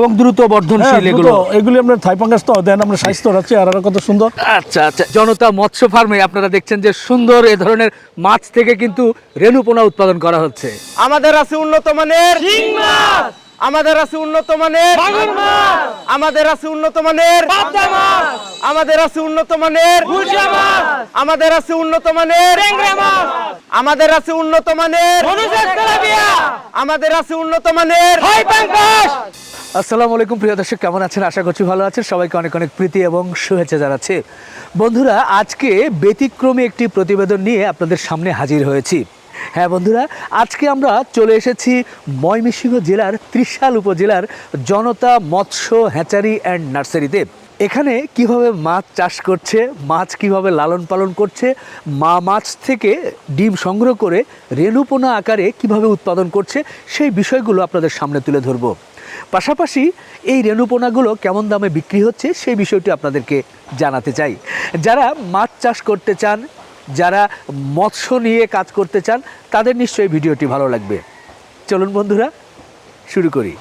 এবং দ্রুত বর্ধনশীল হ্যাঁ, এগুলো। এগুলি আপনার থাই পাঙ্গাস তো দেন আমরা স্বাস্থ্য রাখছি আর কত সুন্দর। আচ্ছা আচ্ছা। জনতা মৎস্য ফার্মে আপনারা দেখছেন যে সুন্দর এ ধরনের মাছ থেকে কিন্তু রেণুপোনা উৎপাদন করা হচ্ছে। আমাদের আছে উন্নত মানের আমাদের আছে উন্নত মানের আমাদের আছে উন্নত মানের আমাদের আছে উন্নত মানের আমাদের আছে উন্নত মানের আমাদের আছে উন্নত মানের আমাদের আছে উন্নত মানের আসসালামু আলাইকুম প্রিয় দর্শক, কেমন আছেন? আশা করছি ভালো আছেন। সবাইকে অনেক অনেক প্রীতি এবং শুভেচ্ছা জানাচ্ছি। বন্ধুরা, আজকে ব্যতিক্রমী একটি প্রতিবেদন নিয়ে আপনাদের সামনে হাজির হয়েছি। হ্যাঁ বন্ধুরা, আজকে আমরা চলে এসেছি ময়মনসিংহ জেলার ত্রিশাল উপজেলার জনতা মৎস্য হ্যাচারি অ্যান্ড নার্সারিতে। এখানে কীভাবে মাছ চাষ করছে, মাছ কীভাবে লালন পালন করছে, মা মাছ থেকে ডিম সংগ্রহ করে রেণুপোনা আকারে কীভাবে উৎপাদন করছে, সেই বিষয়গুলো আপনাদের সামনে তুলে ধরবো। পাশাপাশি এই রেণুপোনাগুলো কেমন দামে বিক্রি হচ্ছে সেই বিষয়টি আপনাদেরকে জানাতে চাই। যারা মাছ চাষ করতে চান, যারা মৎস্য নিয়ে কাজ করতে চান, তাদের নিশ্চয়ই ভিডিওটি ভালো লাগবে। চলুন বন্ধুরা, শুরু করি।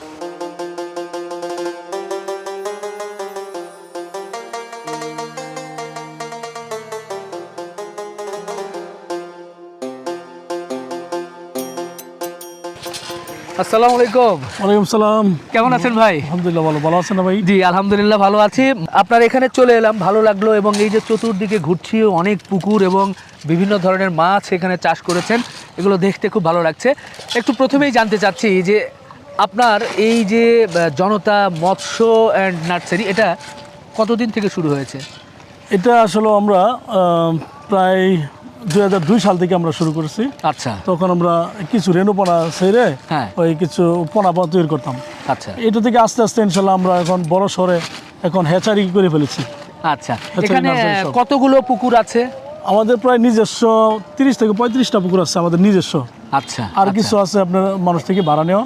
আসসালামু আলাইকুম। ওয়ালাইকুম সালাম। কেমন আছেন ভাই? আলহামদুলিল্লাহ ভালো ভালো আছেন ভাই? জি আলহামদুলিল্লাহ ভালো আছি। আপনার এখানে চলে এলাম ভালো লাগল এবং এই যে চতুর্দিকে ঘুরছি অনেক পুকুর এবং বিভিন্ন ধরনের মাছ এখানে চাষ করেছেন এগুলো দেখতে খুব ভালো লাগছে। একটু প্রথমেই জানতে চাচ্ছি যে আপনার এই যে জনতা মৎস্য অ্যান্ড নার্সারি এটা কতদিন থেকে শুরু হয়েছে? এটা আসলে আমরা প্রায় দুই হাজার দুই সাল থেকে আমরা শুরু করেছি। আচ্ছা। তখন আমরা কিছু রেণুপনা ছেড়ে হ্যাঁ। ওই কিছু পোনা তৈরি করতাম। আচ্ছা। এটা থেকে আস্তে আস্তে ইনশাল্লাহ আমরা এখন বড় শহরে এখন হ্যাচারি করে ফেলেছি। আচ্ছা। আচ্ছা, এখানে কতগুলো পুকুর আছে? আমাদের প্রায় নিজস্ব তিরিশ থেকে পঁয়ত্রিশটা পুকুর আছে আমাদের নিজস্ব। আচ্ছা আর কিছু আছে আপনার মানুষ থেকে ভাড়া নেওয়া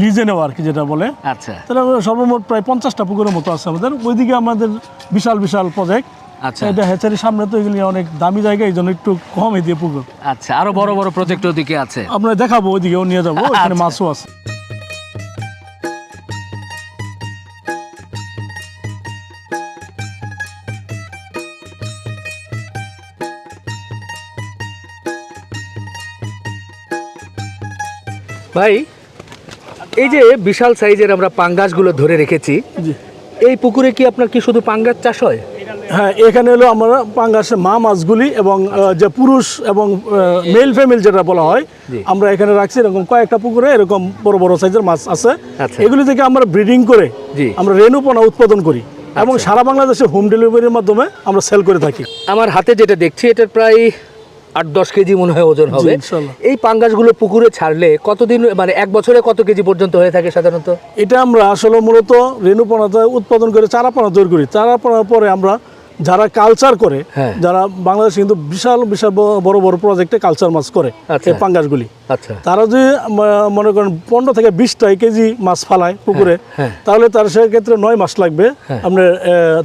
লিজে নেওয়া আর কি যেটা বলে। আচ্ছা। তাহলে সর্বমোট প্রায় পঞ্চাশটা পুকুরের মতো আছে আমাদের। ওইদিকে আমাদের বিশাল বিশাল প্রজেক্ট আচ্ছা। এটা হ্যাচারির সামনে তো এগুলি অনেক দামি জায়গা এই জন্য একটু কম দিয়ে পুকুর। আচ্ছা আরও বড় বড় প্রজেক্ট ওদিকে আছে। আমরা দেখাবো ওইদিকেও নিয়ে যাব এখানে আচ্ছা। মাছও আছে। ভাই এই যে বিশাল সাইজের আমরা পাঙ্গাসগুলো ধরে রেখেছি এই পুকুরে কি আপনার কি শুধু পাঙ্গাস চাষ হয়? হ্যাঁ এখানে হলো আমরা পাঙ্গাসের মা মাছগুলি এবং যে পুরুষ এবং মেল ফিমেল যেটা বলা হয় আমরা এখানে রাখছি এরকম কয়েকটা পুকুরে এরকম বড় বড় সাইজের মাছ আছে। আচ্ছা। এগুলি থেকে আমরা ব্রিডিং করে। আমরা রেণুপনা উৎপাদন করি এবং সারা বাংলাদেশে হোম ডেলিভারির মাধ্যমে আমরা সেল করে থাকি। আমার হাতে যেটা দেখছি এটার প্রায় আট দশ কেজি মনে হয় ওজন হবে। এই পাঙ্গাসগুলো পুকুরে ছাড়লে কতদিন মানে এক বছরে কত কেজি পর্যন্ত হয়ে থাকে সাধারণত? এটা আমরা আসলে মূলত রেণুপনাতে উৎপাদন করে চারাপনা তৈরি করি। চারাপনার পরে আমরা যারা কালচার করে হ্যাঁ। যারা বাংলাদেশে কিন্তু বিশাল বিশাল বড় বড় প্রজেক্টে কালচার মাছ করে আচ্ছা। এই পাঙ্গাসগুলি আচ্ছা তারা যদি মনে করেন পনেরো থেকে বিশটা কেজি মাছ ফালায় পুকুরে হ্যাঁ। তাহলে তার সেক্ষেত্রে নয় মাস লাগবে হ্যাঁ। আপনার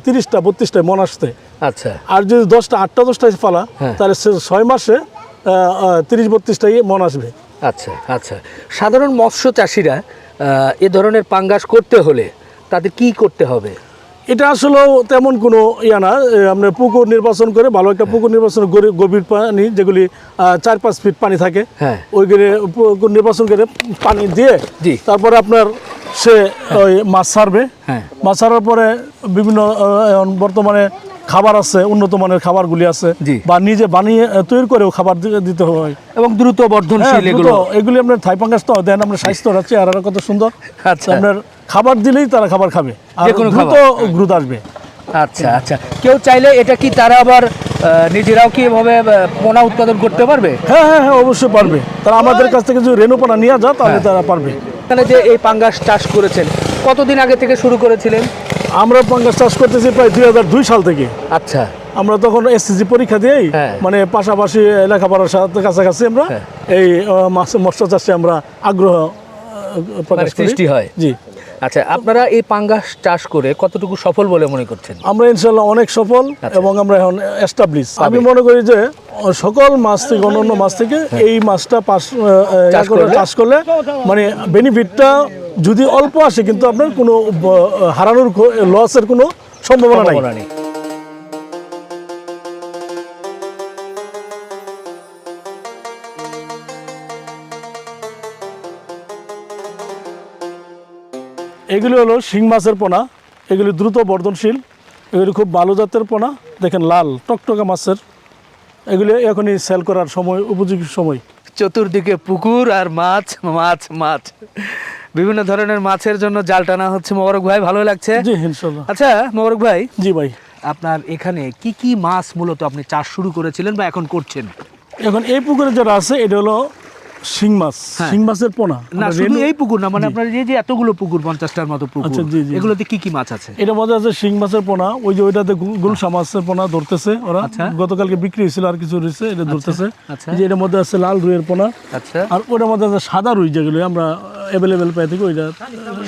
তিরিশটা বত্রিশটা মন আসতে আচ্ছা আর যদি দশটা আটটা দশটা ফালা হ্যাঁ। তাহলে সে ছয় মাসে তিরিশ বত্রিশটা মন আসবে আচ্ছা আচ্ছা সাধারণ মৎস্য চাষিরা এ ধরনের পাঙ্গাস করতে হলে তাদের কি করতে হবে এটা আসলে তেমন কোনো ইয়া না আমরা পুকুর নির্বাচন করে ভালো একটা পুকুর নির্বাচন করে গভীর পানি যেগুলি চার পাঁচ ফিট পানি থাকে হ্যাঁ। ওইগুলি পুকুর নির্বাচন করে পানি দিয়ে জি। তারপরে আপনার সে ওই মাছ ছাড়বে হ্যাঁ। মাছ ছাড়ার পরে বিভিন্ন বর্তমানে খাবার আছে উন্নত মানের খাবারগুলি আছে বা নিজে বানিয়ে তৈরি করেও খাবার দিতে হয় এবং দ্রুত হ্যাঁ, বর্ধনশীল এগুলো এগুলি আপনার থাই পাঙ্গাস তো দেন আমরা স্বাস্থ্য রাখছি আর কত সুন্দর আচ্ছা। আপনার খাবার দিলেই তারা খাবার খাবে। আর দ্রুত গ্রুত আসবে। আচ্ছা আচ্ছা। কেউ চাইলে এটা কি তারা আবার নিজেরাও কি এভাবে পোনা উৎপাদন করতে পারবে? হ্যাঁ হ্যাঁ হ্যাঁ অবশ্যই পারবে। তারা আমাদের কাছ থেকে যদি রেণুপানা নিয়ে যায় হ্যাঁ। তাহলে তারা পারবে। এখানে যে এই পাঙ্গাস চাষ করেছেন কতদিন আগে থেকে শুরু করেছিলেন? আমরা পাঙ্গাস চাষ করতেছি প্রায় দুই হাজার দুই সাল থেকে। আচ্ছা। আমরা তখন এসএসসি পরীক্ষা দিয়েই হ্যাঁ। মানে পাশাপাশি লেখাপড়ার সাথে কাছাকাছি আমরা হ্যাঁ। এই মাছ মৎস্য চাষে আমরা আগ্রহ প্রকাশ মানে সৃষ্টি হয়। জি। আচ্ছা আপনারা এই পাঙ্গাস চাষ করে কতটুকু সফল বলে মনে করছেন? আমরা ইনশাল্লাহ অনেক সফল আচ্ছা। এবং আমরা এখন এস্টাবলিশ আমি মনে করি যে সকল মাছ থেকে অন্যান্য মাছ থেকে এই মাছটা পাস হ্যাঁ। চাষ করলে? মানে বেনিফিটটা যদি অল্প আসে কিন্তু আপনার কোনো হারানোর লসের কোনো সম্ভাবনা নাই। এগুলি হলো শিং মাছের পোনা এগুলি দ্রুত বর্ধনশীল এগুলি খুব ভালো জাতের পোনা দেখেন লাল টকটকা মাছের এগুলি এখনই সেল করার সময় উপযোগী সময়। চতুর্দিকে পুকুর আর মাছ মাছ মাছ। বিভিন্ন ধরনের মাছের জন্য জাল টানা হচ্ছে। মোবারক ভাই ভালো লাগছে? জি ইনশাল্লাহ। আচ্ছা মোবারক ভাই জি ভাই। আপনার এখানে কি কি মাছ মূলত আপনি চাষ শুরু করেছিলেন বা এখন করছেন? এখন এই পুকুরে যারা আছে এটা হলো শিং মাছ হ্যাঁ। শিং মাছের পোনা। না শুধু এই পুকুর না মানে আপনার এই যে এতগুলো পুকুর পঞ্চাশটার মতো পুকুর আচ্ছা, জি, জি। এগুলোতে কি কি মাছ আছে? এটার মধ্যে আছে শিং মাছের পোনা ওই যে ওইটাতে গুলশা মাছের পোনা ধরতেছে ওরা। আচ্ছা। গতকালকে বিক্রি হয়েছিল আর কিছু রয়েছে এটা ধরতেছে। আচ্ছা। যে এটার মধ্যে আছে লাল রুইয়ের পোনা। আচ্ছা। আর ওটার মধ্যে আছে সাদা রুই যেগুলো আমরা অ্যাভেলেবেল পাই থাকি ওইটা।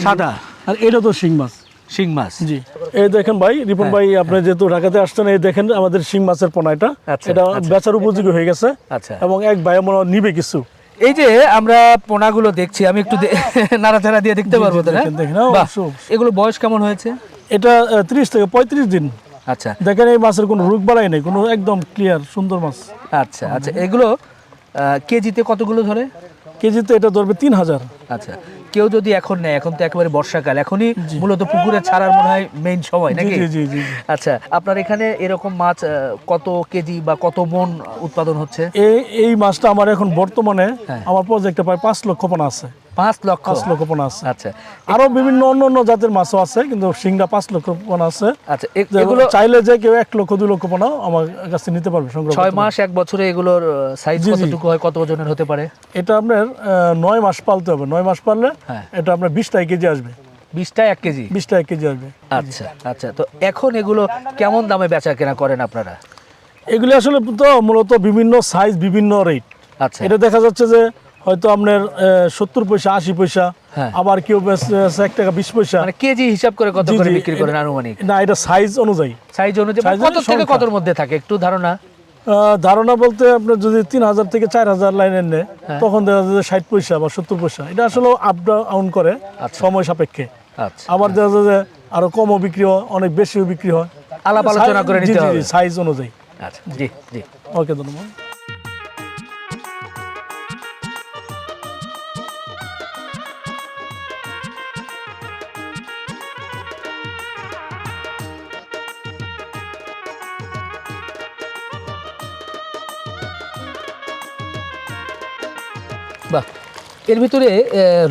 সাদা? আর এটা তো শিং মাছ। শিং মাছ? জি। এই দেখেন ভাই রিপন ভাই আপনি যেহেতু ঢাকাতে আসছেন এই দেখেন আমাদের শিং মাছের পোনা এটা। আচ্ছা, এটা আচ্ছা। বেচার উপযোগী হয়ে গেছে। আচ্ছা। এবং এক ভাই মনে নিবে কিছু। এই যে আমরা পোনাগুলো দেখছি আমি একটু নাড়াচাড়া দিয়ে দেখতে পারব হ্যাঁ, অবশ্যই। এগুলো বয়স কেমন হয়েছে? এটা ত্রিশ থেকে পঁয়ত্রিশ দিন। আচ্ছা। দেখেন এই মাছের কোনো রোগ বাড়াই নেই কোনো একদম ক্লিয়ার সুন্দর মাছ। আচ্ছা আচ্ছা এগুলো কেজিতে কতগুলো ধরে? কেজিতে এটা ধরবে তিন হাজার। আচ্ছা কেউ যদি এখন নেয় এখন তো একেবারে বর্ষাকাল এখনই মূলত পুকুরে ছাড়ার মনে হয় মেইন সময় নাকি? আচ্ছা আপনার এখানে এরকম মাছ কত কেজি বা কত মন উৎপাদন হচ্ছে? এই এই মাছটা আমার এখন বর্তমানে হ্যাঁ। আমার প্রজেক্টে প্রায় পাঁচ লক্ষ পোনা আছে। পাঁচ লক্ষ। পাঁচ লক্ষ পোনা আছে। আচ্ছা। আরও বিভিন্ন অন্য অন্য জাতের মাছও আছে কিন্তু সিংড়া পাঁচ লক্ষ পোনা আছে। আচ্ছা এগুলো চাইলে যে কেউ এক লক্ষ দুই লক্ষ পোনা আমার কাছে নিতে পারবে সংগ্রহ ছয় মাস এক বছরে এগুলোর সাইজ। কতটুকু হয় কত ওজনের হতে পারে? এটা আপনার নয় মাস পালতে হবে। নয় মাস পারলে হ্যাঁ। এটা আপনার বিশ টাকা কেজি আসবে। বিশটা এক কেজি? বিশ টাকা কেজি আসবে। আচ্ছা আচ্ছা। তো এখন এগুলো কেমন দামে বেচা কেনা করেন আপনারা? এগুলি আসলে তো মূলত বিভিন্ন সাইজ বিভিন্ন রেট আচ্ছা। এটা দেখা যাচ্ছে যে হয়তো আপনার সত্তর পয়সা আশি পয়সা হ্যাঁ। আবার কেউ এক টাকা বিশ পয়সা। মানে কেজি হিসাব করে কত করে বিক্রি করেন আনুমানিক? না এটা সাইজ অনুযায়ী। সাইজ অনুযায়ী কত থেকে কতর মধ্যে থাকে? একটু ধারণা। ধারণা বলতে আপনার যদি তিন হাজার থেকে চার হাজার লাইনের নেয় হ্যাঁ। তখন দেখা যায় ষাট পয়সা বা সত্তর পয়সা। এটা আসলে আপ ডাউন করে আচ্ছা। সময় সাপেক্ষে। আচ্ছা। আবার দেখা যায় যে আরও কমও বিক্রি হয় অনেক বেশিও বিক্রি হয়। আলাপ আলোচনা করে নিতে হবে। সাইজ অনুযায়ী। আচ্ছা জি জি। ওকে ধন্যবাদ। বাহ। এর ভিতরে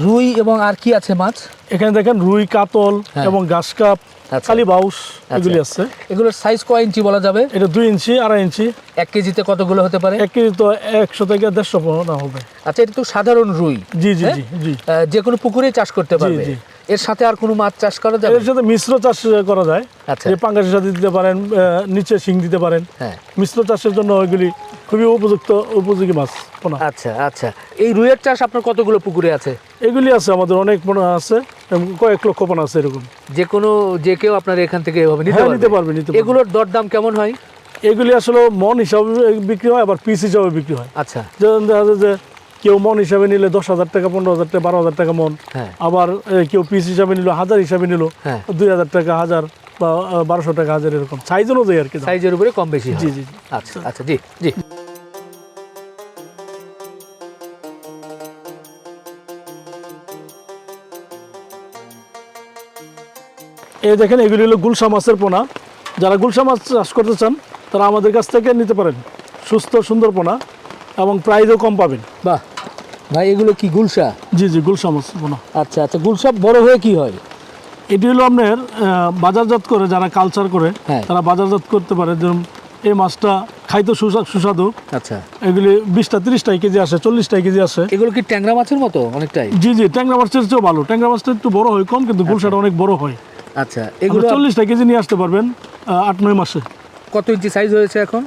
রুই এবং আর কি আছে মাছ? এখানে দেখেন রুই কাতল হ্যাঁ। এবং ঘাস কাপ আচ্ছা। কালী বাউস এগুলি আছে। এগুলোর সাইজ কয় ইঞ্চি বলা যাবে? এটা দুই ইঞ্চি আড়াই ইঞ্চি। এক কেজিতে কতগুলো হতে পারে? এক কেজি তো একশো থেকে দেড়শো পোনা হবে। আচ্ছা এটা তো সাধারণ রুই। জি জি হ্যাঁ? জি জি। যে কোনো পুকুরে চাষ করতে পারবে। জি। এর সাথে আর কোনো মাছ চাষ করা যাবে? এর সাথে মিশ্র চাষ করা যায়। আচ্ছা। পাঙ্গাসের সাথে দিতে পারেন নিচে শিং দিতে পারেন। হ্যাঁ। মিশ্র চাষের জন্য ওইগুলি খুবই উপযুক্ত উপযোগী মাছ পোনা। আচ্ছা আচ্ছা। এই রুইয়ের চাষ আপনার কতগুলো পুকুরে আছে? এগুলি আছে আমাদের অনেক পোনা আছে কয়েক লক্ষ পোনা আছে এরকম। যে কোনো যে কেউ আপনার এখান থেকে এভাবে নিতে হ্যাঁ, পারবে? নিতে পারবে, নিতে। এগুলোর দরদাম কেমন হয়? এগুলি আসলে মন হিসাবে বিক্রি হয় আবার পিস হিসাবে বিক্রি হয়। আচ্ছা। যেমন দেখা যায় যে কেউ মন হিসাবে নিলে দশ হাজার টাকা পনেরো হাজার টাকা বারো হাজার টাকা মন। হ্যাঁ। আবার কেউ পিস হিসাবে নিল হাজার হিসাবে নিল হ্যাঁ। দুই হাজার টাকা হাজার বা বারোশো টাকা হাজার এরকম। সাইজ অনুযায়ী আর কি সাইজের উপরে কম বেশি জি জি জি। আচ্ছা আচ্ছা জি জি। এই দেখেন এগুলি হলো গুলশা মাছের পোনা। যারা গুলশা মাছ চাষ করতে চান তারা আমাদের কাছ থেকে নিতে পারেন। সুস্থ সুন্দর পোনা এবং প্রাইজও কম পাবেন। বাহ। ভাই এগুলো কি গুলশা? জি জি গুলশা মাছ পোনা। আচ্ছা আচ্ছা গুলশা বড় হয়ে কি হয়? এটি হলো আপনার বাজারজাত করে যারা কালচার করে হ্যাঁ। তারা বাজারজাত করতে পারে। যেমন এই মাছটা খাইতে সুস্বা- সুস্বাদু। আচ্ছা। এগুলি বিশটা তিরিশটাই কেজি আসে চল্লিশটাই কেজি আসে। এগুলো কি ট্যাংরা মাছের মতো অনেকটাই? জি জি ট্যাংরা মাছের চেয়েও ভালো। ট্যাংরা মাছটা একটু বড় হয় কম কিন্তু গুলশাটা অনেক বড় হয়। আচ্ছা এগুলো এগুলো চল্লিশটা কেজি নিয়ে আসতে পারবেন আট নয় মাসে। কত ইঞ্চি সাইজ হয়েছে এখন?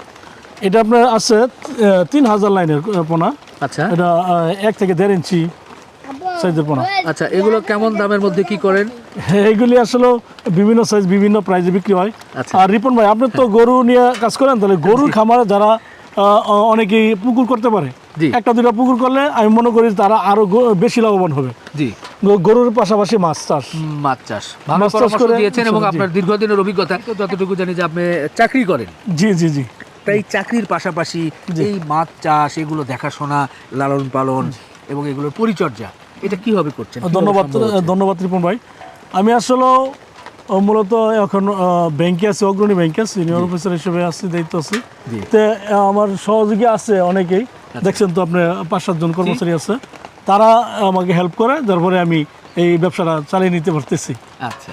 এটা আপনার আছে তিন হাজার লাইনের পোনা। আচ্ছা। এটা এক থেকে দেড় ইঞ্চি সাইজের পোনা। আচ্ছা এগুলো কেমন দামের মধ্যে কি করেন? হ্যাঁ, এইগুলি আসলে বিভিন্ন সাইজ বিভিন্ন প্রাইজে বিক্রি হয়। আচ্ছা। আর রিপন ভাই আপনি তো গরু নিয়ে কাজ করেন তাহলে গরুর খামারে যারা অনেকেই পুকুর করতে পারে। একটা দুটা পুকুর করলে আমি মনে করি তারা আরও বেশি লাভবান হবে। জি। গরুর পাশাপাশি মাছ চাষ। মাছ চাষ। মাছ চাষ করে- দিয়েছেন এবং আপনার দীর্ঘদিনের অভিজ্ঞতা যতটুকু জানি যে আপনি চাকরি করেন। জি জি জি। তাই চাকরির পাশাপাশি। এই মাছ চাষ এগুলো দেখাশোনা লালন পালন এবং এগুলোর পরিচর্যা এটা কীভাবে করছেন? ধন্যবাদ ধন্যবাদ রিপন ভাই। আমি আসলে ও, মূলত এখন ব্যাংকে আছে অগ্রণী ব্যাংকে সিনিয়র অফিসার হিসেবে আছি দায়িত্ব আছি। তো আমার সহযোগী আছে অনেকেই। দেখছেন তো আপনি পাঁচ সাতজন কর্মচারী আছে। তারা আমাকে হেল্প করে যার ফলে আমি এই ব্যবসাটা চালিয়ে নিতে পারতেছি। আচ্ছা।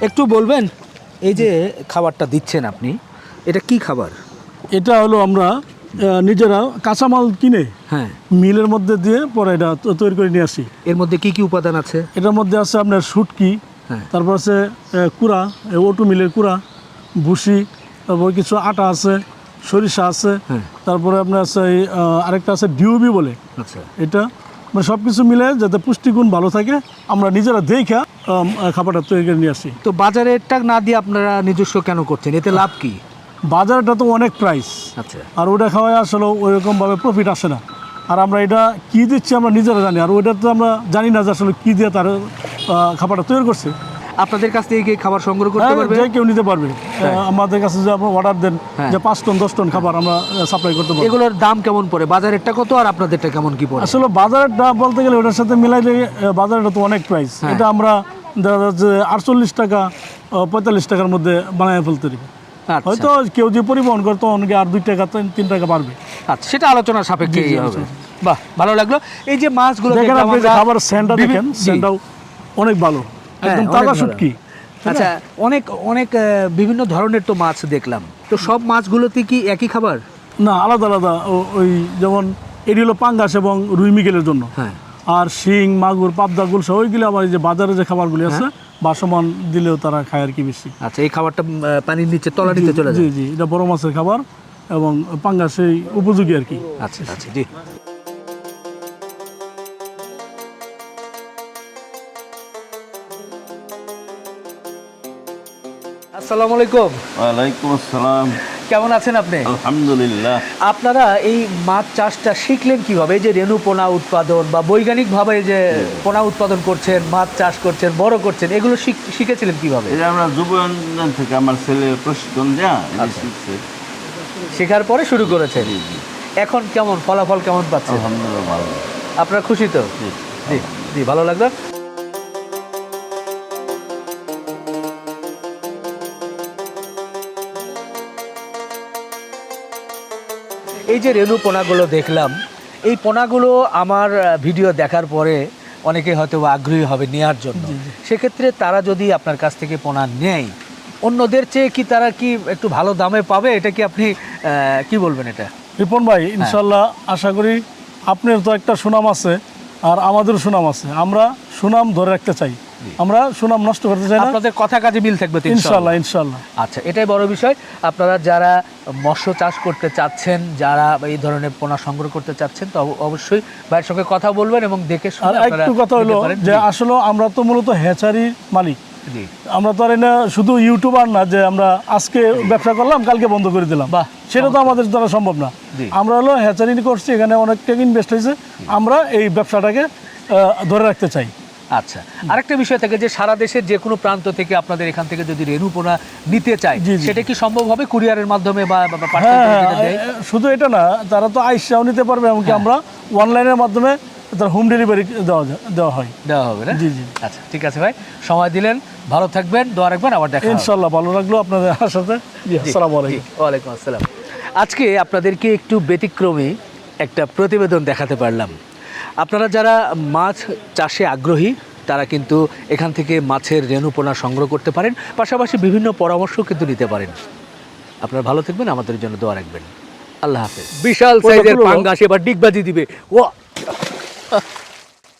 একটু বলবেন এই যে খাবারটা দিচ্ছেন আপনি এটা কি খাবার? এটা হলো আমরা নিজেরা কাঁচামাল কিনে হ্যাঁ। মিলের মধ্যে দিয়ে পরে এটা তৈরি করে নিয়ে আসি। এর মধ্যে কি কি উপাদান আছে? এটার মধ্যে আছে আপনার শুটকি হ্যাঁ। তারপর আছে কুড়া ওটু মিলের কুড়া ভুসি তারপর কিছু আটা আছে সরিষা আছে হ্যাঁ। তারপরে আপনার আছে এই, আরেকটা আছে ডিউবি বলে। আচ্ছা। এটা মানে সব কিছু মিলে যাতে পুষ্টিগুণ ভালো থাকে আমরা নিজেরা দেখা খাবারটা তৈরি করে নিয়ে আসি। তো বাজারেরটা না দিয়ে আপনারা নিজস্ব কেন করছেন? এতে লাভ কি? বাজারটা তো অনেক প্রাইস আচ্ছা। আর ওটা খাওয়ায় আসলে ওইরকমভাবে প্রফিট আসে না। আর আমরা এটা কী দিচ্ছি আমরা নিজেরা জানি আর ওইটা তো আমরা জানি না যে আসলে কী দিয়ে তার খাবারটা তৈরি করছে। আপনাদের কাছ থেকে খাবার সংগ্রহ করতে হ্যাঁ, পারবে? যে কেউ নিতে পারবে। আমাদের কাছে যে আপনার অর্ডার দেন হ্যাঁ। যে পাঁচ টন দশ টন খাবার আমরা সাপ্লাই করতে পারব। এগুলোর দাম কেমন পড়ে? বাজারেরটা কত আর আপনাদেরটা কেমন কি পড়ে? আসলে বাজারের দাম বলতে গেলে ওটার সাথে মিলাইলে আহ, বাজারেরটা তো অনেক প্রাইস হ্যাঁ। এটা আমরা দেখা যাচ্ছে আটচল্লিশ টাকা পঁয়তাল্লিশ টাকার মধ্যে বানায় ফেলতে পারি। হয়তো কেউ যে পরিবহন করে তো অনেকে আর দুই টাকা তিন- টাকা বাড়বে। আচ্ছা সেটা আলোচনার সাপেক্ষে হবে। বাহ ভালো লাগল। এই যে মাছগুলো দেখেন দেখলাম আপনি খাবার স্যান্ডটা দেখেন স্যান্ডটাও অনেক ভালো। হ্যাঁ, একদম তাজা। শুটকি। আচ্ছা অনেক অনেক বিভিন্ন ধরনের তো মাছ দেখলাম। তো সব মাছগুলোতে কি একই খাবার? না আলাদা আলাদা। ওই যেমন এটি হলো পাঙ্গাস এবং রুই মিগেলের জন্য। হ্যাঁ। আর শিং মাগুর পাবদা গুলশা ওইগুলো আবার এই যে বাজারে যে খাবারগুলি আছে বাসমান দিলেও তারা খায় আর কি বেশি। আচ্ছা এই খাবারটা পানির নিচে তলা নিতে চলে জি যায়? জি এটা বড় মাছের খাবার এবং পাঙ্গাস সেই উপযোগী আর কি। আচ্ছা আচ্ছা জি। আসসালামু আলাইকুম। ওয়ালাইকুম আসসালাম। কেমন আছেন আপনি? আলহামদুলিল্লাহ। আপনারা এই মাছ চাষটা শিখলেন কীভাবে? এই যে রেণু পোনা উৎপাদন বা বৈজ্ঞানিকভাবে যে পোনা উৎপাদন করছেন মাছ চাষ করছেন বড় করছেন এগুলো শিখ- শিখেছিলেন কীভাবে? এই আমরা যুব থেকে আমার ছেলে প্রশিক্ষণ দেয়া এটা শিখছে। শেখার পরে শুরু জি। এখন কেমন? ফলাফল কেমন পাচ্ছেন? আলহামদুলিল্লাহ ভালো। আপনারা খুশি তো। জি জি ভালো লাগল। এই যে রেণু পোনাগুলো দেখলাম এই পোনাগুলো আমার ভিডিও দেখার পরে অনেকে হয়তো আগ্রহী হবে নেওয়ার জন্য। সেক্ষেত্রে তারা যদি আপনার কাছ থেকে পোনা নেয় অন্যদের চেয়ে কি তারা কি একটু ভালো দামে পাবে? এটা কি আপনি কি বলবেন এটা? রিপন ভাই ইনশাল্লাহ আশা করি আপনার তো একটা সুনাম আছে আর আমাদেরও সুনাম আছে। আমরা সুনাম ধরে রাখতে চাই। আমরা সুনাম নষ্ট করতে চাই না। আপনাদের কথা কাজে মিল থাকবে। ইনশাল্লাহ। ইনশাল্লাহ আচ্ছা এটাই বড় বিষয়। আপনারা যারা মৎস্য চাষ করতে চাচ্ছেন যারা এই ধরনের পোনা সংগ্রহ করতে চাচ্ছেন তো অবশ্যই ভাইয়ের সঙ্গে কথা বলবেন এবং দেখে একটু কথা হলো যে আসলে আমরা তো মূলত হ্যাচারির মালিক। আমরা তো আর এনে শুধু ইউটিউবার না যে আমরা আজকে ব্যবসা করলাম কালকে বন্ধ করে দিলাম। বাহ, সেটা তো আমাদের দ্বারা সম্ভব না। আমরা হলো হ্যাচারি করছি এখানে অনেক টাকা ইনভেস্ট হয়েছে। আমরা এই ব্যবসাটাকে ধরে রাখতে চাই। আচ্ছা আরেকটা বিষয় থাকে যে সারা দেশের যে কোনো প্রান্ত থেকে আপনাদের এখান থেকে যদি রেণু পোনা নিতে চায়। সেটা কি সম্ভব হবে কুরিয়ারের মাধ্যমে বা হ্যাঁ হ্যাঁ, শুধু এটা না তারা তো আইসাও নিতে পারবে এমনকি হ্যাঁ। আমরা অনলাইনের মাধ্যমে তার হোম ডেলিভারি দেওয়া দেওয়া হয় দেওয়া হবে না জি, জি। আচ্ছা ঠিক আছে ভাই সময় দিলেন ভালো থাকবেন দোয়া রাখবেন আবার দেখা। ইনশাল্লাহ ভালো লাগল আপনাদের সাথে আসসালামু আলাইকুম ওয়ালাইকুম আসসালাম আজকে আপনাদেরকে একটু ব্যতিক্রমী একটা প্রতিবেদন দেখাতে পারলাম আপনারা যারা মাছ চাষে আগ্রহী তারা কিন্তু এখান থেকে মাছের রেণুপোনা সংগ্রহ করতে পারেন পাশাপাশি বিভিন্ন পরামর্শ কিন্তু নিতে পারেন। আপনারা ভালো থাকবেন আমাদের জন্য দোয়া রাখবেন। আল্লাহ হাফেজ। বিশাল সাইজের। পাঙ্গাস এবার ডিগবাজি দিবে। ও